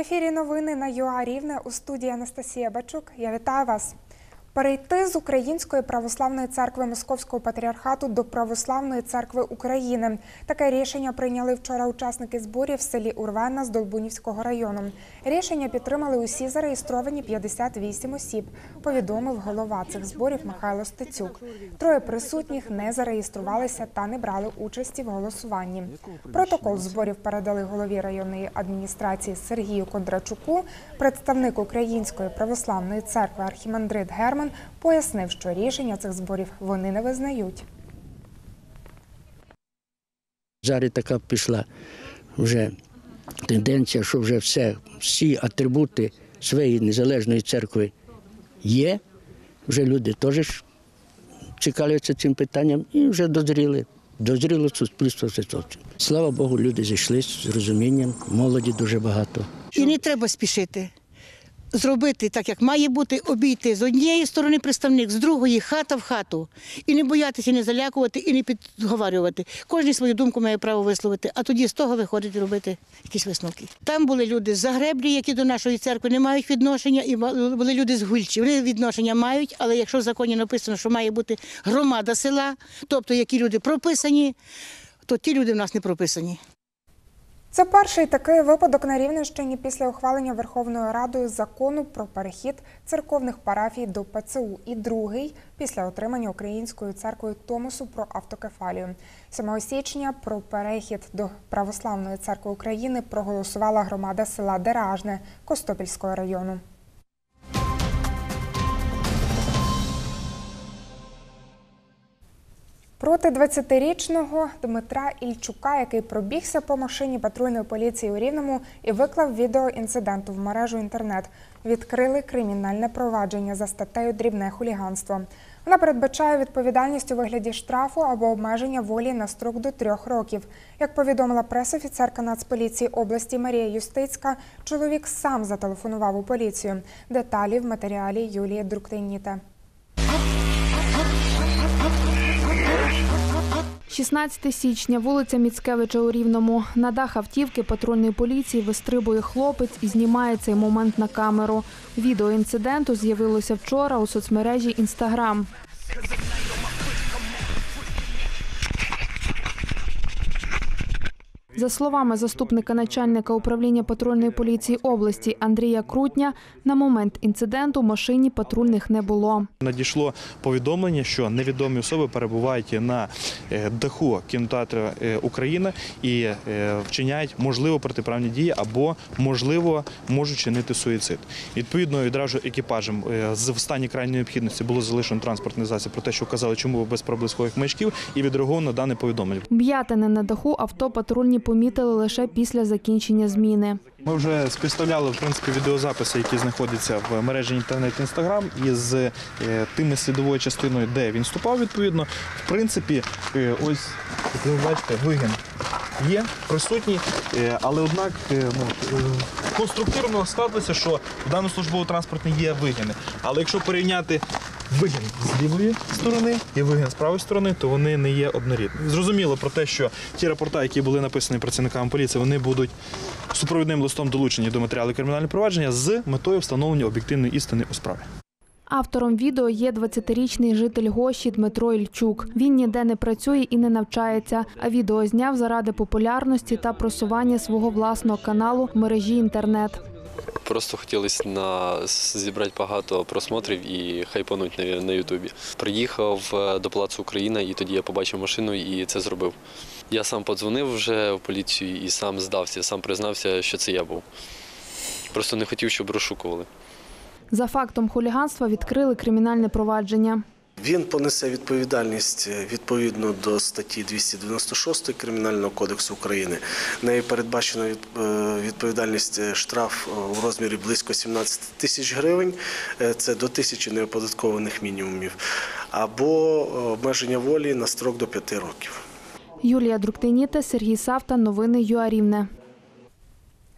В ефірі новини на ЮА Рівне у студії Анастасія Бачук. Я вітаю вас. Перейти з Української православної церкви Московського патріархату до Православної церкви України. Таке рішення прийняли вчора учасники зборів в селі Урвена з Долбунівського району. Рішення підтримали усі зареєстровані 58 осіб, повідомив голова цих зборів Михайло Стецюк. Троє присутніх не зареєструвалися та не брали участі в голосуванні. Протокол зборів передали голові районної адміністрації Сергію Кондрачуку. Представник Української православної церкви архімандрит Герман пояснив, що рішення цих зборів вони не визнають. Зараз така пішла вже тенденція, що вже все, всі атрибути своєї незалежної церкви є. Вже люди теж ж цікавляться цим питанням і вже дозріли. Дозріло суспільство все. Слава Богу, люди зійшли з розумінням, молоді дуже багато. І не треба спішити. Зробити так, як має бути, обійти з однієї сторони представник, з другої хата в хату. І не боятися, не залякувати, і не підговарювати. Кожен свою думку має право висловити, а тоді з того виходить робити якісь висновки. Там були люди з Загреблі, які до нашої церкви не мають відношення, і були люди з Гульчі. Вони відношення мають, але якщо в законі написано, що має бути громада села, тобто які люди прописані, то ті люди в нас не прописані. Це перший такий випадок на Рівненщині після ухвалення Верховною Радою закону про перехід церковних парафій до ПЦУ і другий після отримання Українською церквою Томосу про автокефалію. 7 січня про перехід до Православної церкви України проголосувала громада села Деражне Костопільського району. Проти 20-річного Дмитра Ільчука, який пробігся по машині патрульної поліції у Рівному і виклав відео інциденту в мережу інтернет, відкрили кримінальне провадження за статтею Дрібне хуліганство. Вона передбачає відповідальність у вигляді штрафу або обмеження волі на строк до трьох років. Як повідомила пресофіцерка Нацполіції області Марія Юстицька, чоловік сам зателефонував у поліцію. Деталі в матеріалі Юлії Друктейніте. 16 січня, вулиця Міцкевича у Рівному. На дах автівки патрульної поліції вистрибує хлопець і знімає цей момент на камеру. Відео інциденту з'явилося вчора у соцмережі Інстаграм. За словами заступника начальника управління патрульної поліції області Андрія Крутня, на момент інциденту в машині патрульних не було. Надійшло повідомлення, що невідомі особи перебувають на е, даху кінотеатру е, Україна і е, вчиняють можливо протиправні дії або можливо можуть чинити суїцид. Відповідно, відразу екіпажем з в стані крайньої необхідності було залишено транспортний засіб про те, що вказали, чому без проблискових маячків, і відреаговано на дане повідомлення. Вм'ятини на даху авто патрульні помітили лише після закінчення зміни. Ми вже співставляли в принципі відеозаписи, які знаходяться в мережі інтернет Інстаграм, із е, тими слідовою частиною, де він вступав відповідно. В принципі, е, ось як ви бачите, вигін є присутній, е, але однак ну, конструктивно склалося, що в даному службово-транспортній є вигини. Але якщо порівняти вигін з лівої сторони і вигін з правої сторони, то вони не є однорідні. Зрозуміло про те, що ті рапорта, які були написані працівниками поліції, вони будуть супровідним листом долучені до матеріалу кримінального провадження з метою встановлення об'єктивної істини у справі. Автором відео є 20-річний житель Гощі Дмитро Ільчук. Він ніде не працює і не навчається, а відео зняв заради популярності та просування свого власного каналу в мережі інтернет. Просто хотілося на зібрати багато просмотрів і хайпануть на, Ютубі. Приїхав е, до Палацу Україна, і тоді я побачив машину і це зробив. Я сам подзвонив вже в поліцію і сам здався, сам признався, що це я був. Просто не хотів, щоб розшукували. За фактом хуліганства відкрили кримінальне провадження. Він понесе відповідальність е, відповідно до статті 296 Кримінального кодексу України. Нею передбачена е, відповідальність е, штраф у розмірі близько 17 тисяч гривень. Це до тисячі неоподаткованих мінімумів, або обмеження волі на строк до 5 років. Юлія Друктиніта, Сергій Савта. Новини ЮАРівне.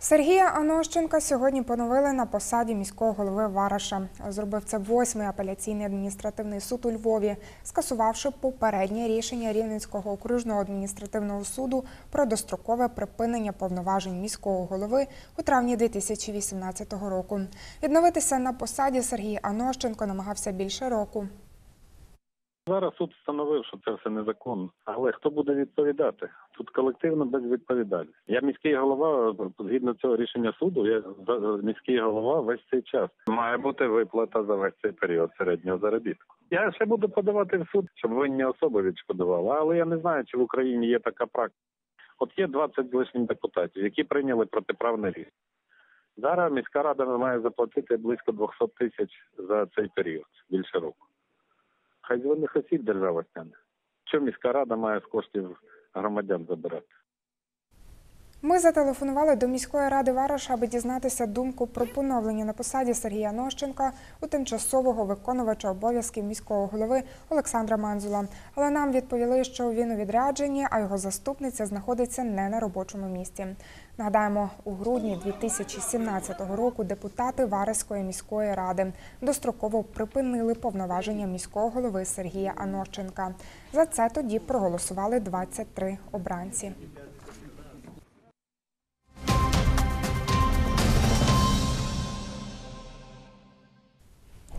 Сергія Анощенка сьогодні поновили на посаді міського голови Вараша. Зробив це восьмий апеляційний адміністративний суд у Львові, скасувавши попереднє рішення Рівненського окружного адміністративного суду про дострокове припинення повноважень міського голови у травні 2018 року. Відновитися на посаді Сергій Анощенко намагався більше року. Зараз суд встановив, що це все незаконно. Але хто буде відповідати? Тут колективно безвідповідальність. Я міський голова згідно цього рішення суду. Я міський голова весь цей час. Має бути виплата за весь цей період середнього заробітку. Я ще буду подавати в суд, щоб винні особи відшкодували. Але я не знаю, чи в Україні є така практика. От є 20 з лишнім депутатів, які прийняли протиправне рішення. Зараз міська рада має заплатити близько 200 тисяч за цей період, більше року. Винних осіб держава стане. Що міська рада має з коштів громадян забирати? Ми зателефонували до міської ради Вараша, аби дізнатися думку про поновлення на посаді Сергія Нощенка у тимчасового виконувача обов'язків міського голови Олександра Манзула. Але нам відповіли, що він у відрядженні, а його заступниця знаходиться не на робочому місці. Нагадаємо, у грудні 2017 року депутати Вараської міської ради достроково припинили повноваження міського голови Сергія Анощенка. За це тоді проголосували 23 обранці.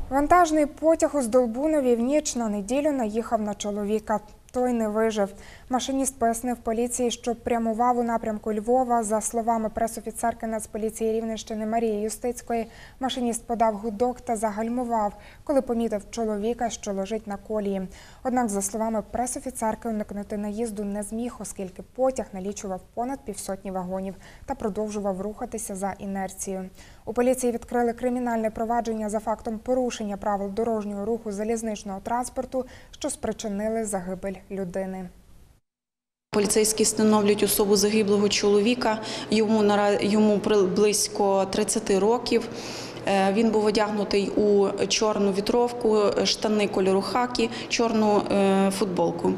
Вантажний потяг у Здолбунові в ніч на неділю наїхав на чоловіка. Той не вижив. Машиніст пояснив поліції, що прямував у напрямку Львова. За словами пресофіцерки Нацполіції Рівненщини Марії Юстицької, машиніст подав гудок та загальмував, коли помітив чоловіка, що лежить на колії. Однак, за словами пресофіцерки, уникнути наїзду не зміг, оскільки потяг налічував понад півсотні вагонів та продовжував рухатися за інерцією. У поліції відкрили кримінальне провадження за фактом порушення правил дорожнього руху залізничного транспорту, що спричинили загибель людини. Поліцейські встановлюють особу загиблого чоловіка. Йому йому близько 30 років. Е, Він був одягнутий у чорну вітровку, штани кольору хакі, чорну е, футболку.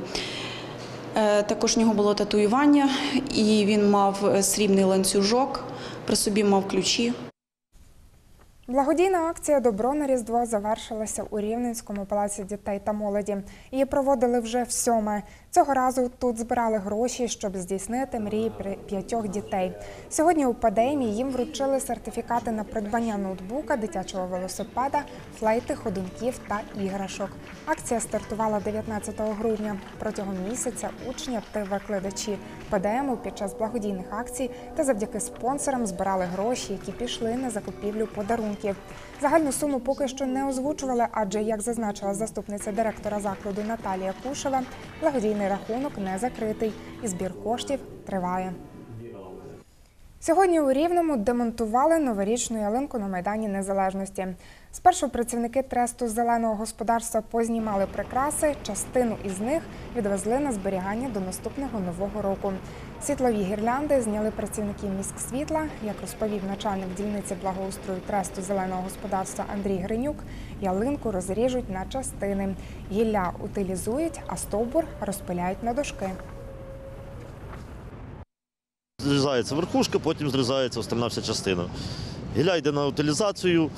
Е, Також у нього було татуювання, і він мав срібний ланцюжок, при собі мав ключі. Благодійна акція Добро на Різдво завершилася у Рівненському палаці дітей та молоді. Її проводили вже в сьоме. Цього разу тут збирали гроші, щоб здійснити мрії п'ятьох дітей. Сьогодні у Падеймі їм вручили сертифікати на придбання ноутбука, дитячого велосипеда, флейти, ходунків та іграшок. Акція стартувала 19 грудня. Протягом місяця учні та викладачі ПДМу під час благодійних акцій та завдяки спонсорам збирали гроші, які пішли на закупівлю подарунків. Загальну суму поки що не озвучували, адже, як зазначила заступниця директора закладу Наталія Кушева, благодійний рахунок не закритий і збір коштів триває. Сьогодні у Рівному демонтували новорічну ялинку на Майдані Незалежності. Спершу працівники тресту зеленого господарства познімали прикраси, частину із них відвезли на зберігання до наступного нового року. Світлові гірлянди зняли працівники міськсвітла. Як розповів начальник дільниці благоустрою тресту зеленого господарства Андрій Гринюк, ялинку розріжуть на частини. Гілля утилізують, а стовбур розпиляють на дошки. Зрізається верхушка, потім зрізається остальна вся частина. Гілля йде на утилізацію,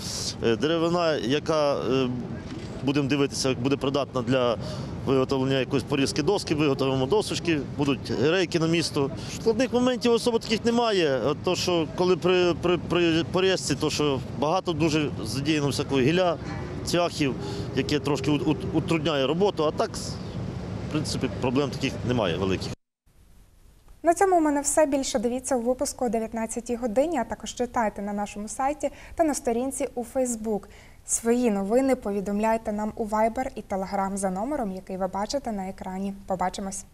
е, деревина, яка, е, будемо дивитися, буде придатна для виготовлення якоїсь порізки доски, виготовимо досочки, будуть рейки на місто. Складних моментів особо таких немає. То, що коли при, при, при порізці, то що багато дуже задіяно всякого гілля, цвяхів, яке трошки ут- ут- утрудняє роботу, а так, в принципі, проблем таких немає великих. На цьому у мене все більше. Дивіться у випуску о 19 годині, а також читайте на нашому сайті та на сторінці у Фейсбук. Свої новини повідомляйте нам у Viber і Telegram за номером, який ви бачите на екрані. Побачимось.